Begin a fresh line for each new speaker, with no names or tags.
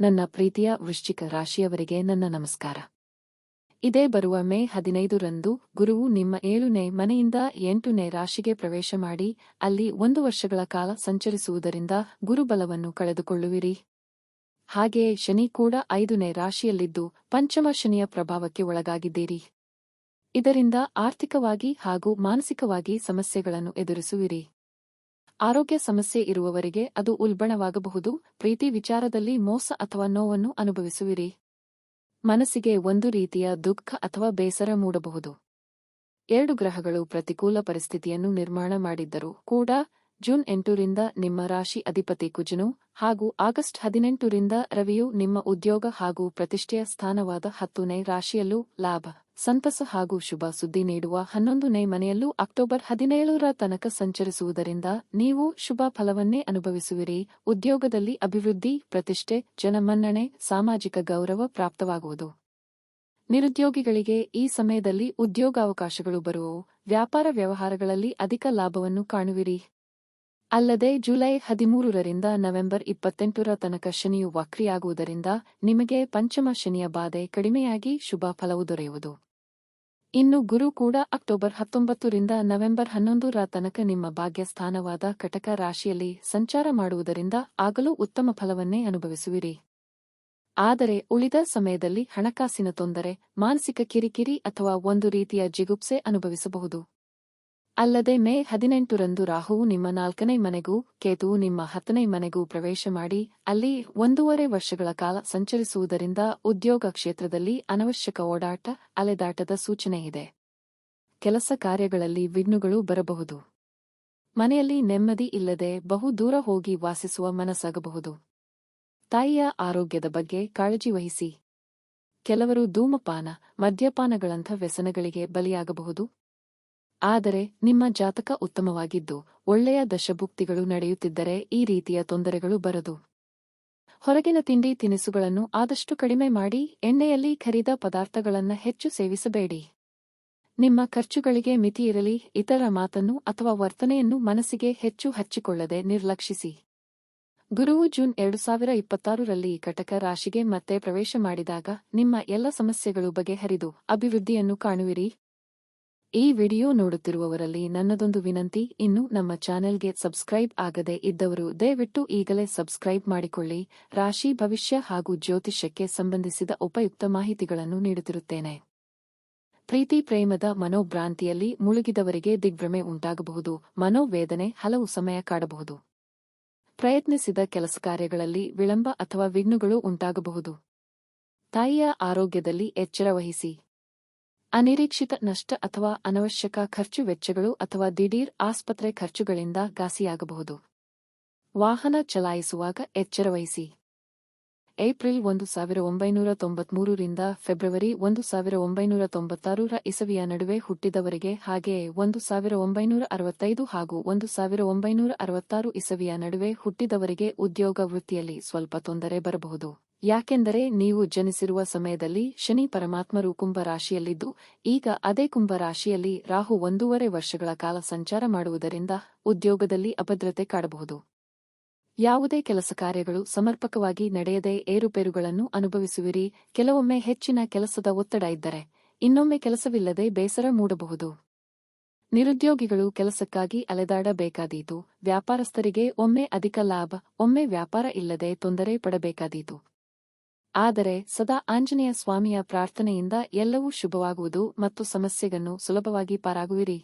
ನನ್ನ ಪ್ರೀತಿಯ ವೃಶ್ಚಿಕ ರಾಶಿಯವರಿಗೆ ನನ್ನ ನಮಸ್ಕಾರ. ಇದೇ ಬರುವ ಮೇ ಹದಿನೈದರಂದು ಗುರುವು ನಿಮ್ಮ ಏಳುನೇ ಮನೆಯಿಂದ ಎಂಟುನೇ ರಾಶಿಗೆ ಪ್ರವೇಶ ಮಾಡಿ, ಅಲ್ಲಿ ಒಂದು ವರ್ಷಗಳ ಕಾಲ ಸಂಚರಿಸುವುದರಿಂದ ಗುರುಬಲವನ್ನು ಕಳೆದುಕೊಳ್ಳುವಿರಿ. ಹಾಗೆಯೇ ಶನಿ ಕೂಡ ಐದುನೇ ರಾಶಿಯಲ್ಲಿದ್ದು ಪಂಚಮ ಶನಿಯ ಪ್ರಭಾವಕ್ಕೆ ಒಳಗಾಗಿದ್ದೀರಿ. ಇದರಿಂದ ಆರ್ಥಿಕವಾಗಿ ಹಾಗೂ ಮಾನಸಿಕವಾಗಿ ಸಮಸ್ಯೆಗಳನ್ನು ಎದುರಿಸುವಿರಿ. ಆರೋಗ್ಯ ಸಮಸ್ಯೆ ಇರುವವರಿಗೆ ಅದು ಉಲ್ಬಣವಾಗಬಹುದು. ಪ್ರೀತಿ ವಿಚಾರದಲ್ಲಿ ಮೋಸ ಅಥವಾ ನೋವನ್ನು ಅನುಭವಿಸುವಿರಿ. ಮನಸ್ಸಿಗೆ ಒಂದು ರೀತಿಯ ದುಃಖ ಅಥವಾ ಬೇಸರ ಮೂಡಬಹುದು. ಎರಡು ಗ್ರಹಗಳು ಪ್ರತಿಕೂಲ ಪರಿಸ್ಥಿತಿಯನ್ನು ನಿರ್ಮಾಣ ಮಾಡಿದ್ದರೂ ಕೂಡ ಜೂನ್ ಎಂಟರಿಂದ ನಿಮ್ಮ ರಾಶಿ ಅಧಿಪತಿ ಕುಜನು ಹಾಗೂ ಆಗಸ್ಟ್ ಹದಿನೆಂಟರಿಂದ ರವಿಯು ನಿಮ್ಮ ಉದ್ಯೋಗ ಹಾಗೂ ಪ್ರತಿಷ್ಠೆಯ ಸ್ಥಾನವಾದ ಹತ್ತನೇ ರಾಶಿಯಲ್ಲೂ ಲಾಭ. ಸಂತಸ ಹಾಗೂ ಶುಭ ಸುದ್ದಿ ನೀಡುವ ಹನ್ನೊಂದನೇ ಮನೆಯಲ್ಲೂ ಅಕ್ಟೋಬರ್ ಹದಿನೇಳರ ತನಕ ಸಂಚರಿಸುವುದರಿಂದ ನೀವು ಶುಭ ಫಲವನ್ನೇ ಅನುಭವಿಸುವಿರಿ. ಉದ್ಯೋಗದಲ್ಲಿ ಅಭಿವೃದ್ಧಿ, ಪ್ರತಿಷ್ಠೆ, ಜನಮನ್ನಣೆ, ಸಾಮಾಜಿಕ ಗೌರವ ಪ್ರಾಪ್ತವಾಗುವುದು. ನಿರುದ್ಯೋಗಿಗಳಿಗೆ ಈ ಸಮಯದಲ್ಲಿ ಉದ್ಯೋಗಾವಕಾಶಗಳು ಬರುವವು. ವ್ಯಾಪಾರ ವ್ಯವಹಾರಗಳಲ್ಲಿ ಅಧಿಕ ಲಾಭವನ್ನು ಕಾಣುವಿರಿ. ಅಲ್ಲದೆ ಜುಲೈ ಹದಿಮೂರರಿಂದ ನವೆಂಬರ್ ಇಪ್ಪತ್ತೆಂಟರ ತನಕ ಶನಿಯು ವಕ್ರಿಯಾಗುವುದರಿಂದ ನಿಮಗೆ ಪಂಚಮ ಶನಿಯ ಬಾಧೆ ಕಡಿಮೆಯಾಗಿ ಶುಭ ಫಲವು ದೊರೆಯುವುದು. ಇನ್ನು ಗುರು ಕೂಡ ಅಕ್ಟೋಬರ್ ಹತ್ತೊಂಬತ್ತರಿಂದ ನವೆಂಬರ್ ಹನ್ನೊಂದರ ತನಕ ನಿಮ್ಮ ಭಾಗ್ಯ ಸ್ಥಾನವಾದ ಕಟಕ ರಾಶಿಯಲ್ಲಿ ಸಂಚಾರ ಮಾಡುವುದರಿಂದ ಆಗಲೂ ಉತ್ತಮ ಫಲವನ್ನೇ ಅನುಭವಿಸುವಿರಿ. ಆದರೆ ಉಳಿದ ಸಮಯದಲ್ಲಿ ಹಣಕಾಸಿನ ತೊಂದರೆ, ಮಾನಸಿಕ ಕಿರಿಕಿರಿ ಅಥವಾ ಒಂದು ರೀತಿಯ ಜಿಗುಪ್ಸೆ ಅನುಭವಿಸಬಹುದು. ಅಲ್ಲದೆ ಮೇ ಹದಿನೆಂಟರಂದು ರಾಹುವು ನಿಮ್ಮ ನಾಲ್ಕನೇ ಮನೆಗೂ, ಕೇತು ನಿಮ್ಮ ಹತ್ತನೇ ಮನೆಗೂ ಪ್ರವೇಶ ಮಾಡಿ, ಅಲ್ಲಿ ಒಂದೂವರೆ ವರ್ಷಗಳ ಕಾಲ ಸಂಚರಿಸುವುದರಿಂದ ಉದ್ಯೋಗ ಕ್ಷೇತ್ರದಲ್ಲಿ ಅನವಶ್ಯಕ ಓಡಾಟ, ಅಲೆದಾಟದ ಸೂಚನೆಯಿದೆ ಕೆಲಸ ಕಾರ್ಯಗಳಲ್ಲಿ ವಿಘ್ನುಗಳು ಬರಬಹುದು. ಮನೆಯಲ್ಲಿ ನೆಮ್ಮದಿ ಇಲ್ಲದೆ ಬಹು ದೂರ ಹೋಗಿ ವಾಸಿಸುವ ಮನಸ್ಸಾಗಬಹುದು. ತಾಯಿಯ ಆರೋಗ್ಯದ ಬಗ್ಗೆ ಕಾಳಜಿ ವಹಿಸಿ. ಕೆಲವರು ಧೂಮಪಾನ, ಮದ್ಯಪಾನಗಳಂಥ ವ್ಯಸನಗಳಿಗೆ ಬಲಿಯಾಗಬಹುದು. ಆದರೆ ನಿಮ್ಮ ಜಾತಕ ಉತ್ತಮವಾಗಿದ್ದು, ಒಳ್ಳೆಯ ದಶಭುಕ್ತಿಗಳು ನಡೆಯುತ್ತಿದ್ದರೆ ಈ ರೀತಿಯ ತೊಂದರೆಗಳು ಬರದು. ಹೊರಗಿನ ತಿಂಡಿ ತಿನಿಸುಗಳನ್ನು ಆದಷ್ಟು ಕಡಿಮೆ ಮಾಡಿ, ಎಣ್ಣೆಯಲ್ಲಿ ಖರೀದ ಪದಾರ್ಥಗಳನ್ನು ಹೆಚ್ಚು ಸೇವಿಸಬೇಡಿ. ನಿಮ್ಮ ಖರ್ಚುಗಳಿಗೆ ಮಿತಿಯಿರಲಿ ಇತರ ಮಾತನ್ನು ಅಥವಾ ವರ್ತನೆಯನ್ನು ಮನಸ್ಸಿಗೆ ಹೆಚ್ಚು ಹಚ್ಚಿಕೊಳ್ಳದೆ ನಿರ್ಲಕ್ಷಿಸಿ. ಗುರುವು ಜೂನ್ ಎರಡು ಸಾವಿರ ಇಪ್ಪತ್ತಾರರಲ್ಲಿ ಕಟಕ ರಾಶಿಗೆ ಮತ್ತೆ ಪ್ರವೇಶ ಮಾಡಿದಾಗ ನಿಮ್ಮ ಎಲ್ಲ ಸಮಸ್ಯೆಗಳು ಬಗೆಹರಿದು, ಅಭಿವೃದ್ಧಿಯನ್ನು ಕಾಣುವಿರಿ. ಈ ವಿಡಿಯೋ ನೋಡುತ್ತಿರುವವರಲ್ಲಿ ನನ್ನದೊಂದು ವಿನಂತಿ, ಇನ್ನು ನಮ್ಮ ಚಾನೆಲ್ಗೆ ಸಬ್ಸ್ಕ್ರೈಬ್ ಆಗದೆ ಇದ್ದವರು ದಯವಿಟ್ಟು ಈಗಲೇ ಸಬ್ಸ್ಕ್ರೈಬ್ ಮಾಡಿಕೊಳ್ಳಿ. ರಾಶಿ ಭವಿಷ್ಯ ಹಾಗೂ ಜ್ಯೋತಿಷ್ಯಕ್ಕೆ ಸಂಬಂಧಿಸಿದ ಉಪಯುಕ್ತ ಮಾಹಿತಿಗಳನ್ನು ನೀಡುತ್ತಿರುತ್ತೇನೆ. ಪ್ರೀತಿ ಪ್ರೇಮದ ಮನೋಭ್ರಾಂತಿಯಲ್ಲಿ ಮುಳುಗಿದವರಿಗೆ ದಿಗ್ಭ್ರಮೆ ಉಂಟಾಗಬಹುದು. ಮನೋವೇದನೆ ಹಲವು ಸಮಯ ಕಾಡಬಹುದು. ಪ್ರಯತ್ನಿಸಿದ ಕೆಲಸ ಕಾರ್ಯಗಳಲ್ಲಿ ವಿಳಂಬ ಅಥವಾ ವಿಘ್ನಗಳು ಉಂಟಾಗಬಹುದು. ತಾಯಿಯ ಆರೋಗ್ಯದಲ್ಲಿ ಎಚ್ಚರ ವಹಿಸಿ. ಅನಿರೀಕ್ಷಿತ ನಷ್ಟ ಅಥವಾ ಅನವಶ್ಯಕ ಖರ್ಚು ವೆಚ್ಚಗಳು ಅಥವಾ ದಿಢೀರ್ ಆಸ್ಪತ್ರೆ ಖರ್ಚುಗಳಿಂದ ಘಾಸಿಯಾಗಬಹುದು. ವಾಹನ ಚಲಾಯಿಸುವಾಗ ಎಚ್ಚರವಹಿಸಿ ಏಪ್ರಿಲ್ ಒಂದು ಸಾವಿರ ಒಂಬೈನೂರ ತೊಂಬತ್ಮೂರರಿಂದ ಫೆಬ್ರವರಿ ಒಂದು ಸಾವಿರ ಒಂಬೈನೂರ ತೊಂಬತ್ತಾರರ ಇಸವಿಯ ನಡುವೆ ಹುಟ್ಟಿದವರಿಗೆ ಹಾಗೆಯೇ ಒಂದು ಸಾವಿರ ಒಂಬೈನೂರ ಅರವತ್ತೈದು ಹಾಗೂ ಒಂದು ಸಾವಿರ ಒಂಬೈನೂರ ಅರವತ್ತಾರು ಇಸವಿಯ ನಡುವೆ ಹುಟ್ಟಿದವರಿಗೆ ಉದ್ಯೋಗ ವೃತ್ತಿಯಲ್ಲಿ ಸ್ವಲ್ಪ ತೊಂದರೆ ಬರಬಹುದು. ಯಾಕೆಂದರೆ ನೀವು ಜನಿಸಿರುವ ಸಮಯದಲ್ಲಿ ಶನಿ ಪರಮಾತ್ಮರು ಕುಂಭರಾಶಿಯಲ್ಲಿದ್ದು ಈಗ ಅದೇ ಕುಂಭರಾಶಿಯಲ್ಲಿ ರಾಹು ಒಂದೂವರೆ ವರ್ಷಗಳ ಕಾಲ ಸಂಚಾರ ಮಾಡುವುದರಿಂದ ಉದ್ಯೋಗದಲ್ಲಿ ಅಭದ್ರತೆ ಕಾಡಬಹುದು. ಯಾವುದೇ ಕೆಲಸ ಕಾರ್ಯಗಳು ಸಮರ್ಪಕವಾಗಿ ನಡೆಯದೆ ಏರುಪೇರುಗಳನ್ನು ಅನುಭವಿಸುವಿರಿ. ಕೆಲವೊಮ್ಮೆ ಹೆಚ್ಚಿನ ಕೆಲಸದ ಒತ್ತಡ ಇದ್ದರೆ, ಇನ್ನೊಮ್ಮೆ ಕೆಲಸವಿಲ್ಲದೆ ಬೇಸರ ಮೂಡಬಹುದು. ನಿರುದ್ಯೋಗಿಗಳು ಕೆಲಸಕ್ಕಾಗಿ ಅಲೆದಾಡಬೇಕಾದೀತು. ವ್ಯಾಪಾರಸ್ಥರಿಗೆ ಒಮ್ಮೆ ಅಧಿಕ ಲಾಭ, ಒಮ್ಮೆ ವ್ಯಾಪಾರ ಇಲ್ಲದೆ ತೊಂದರೆ ಪಡಬೇಕಾದೀತು. ಆದರೆ ಸದಾ ಆಂಜನೇಯ ಸ್ವಾಮಿಯ ಪ್ರಾರ್ಥನೆಯಿಂದ ಎಲ್ಲವೂ ಶುಭವಾಗುವುದು ಮತ್ತು ಸಮಸ್ಯೆಗಳನ್ನು ಸುಲಭವಾಗಿ ಪಾರಾಗುವಿರಿ.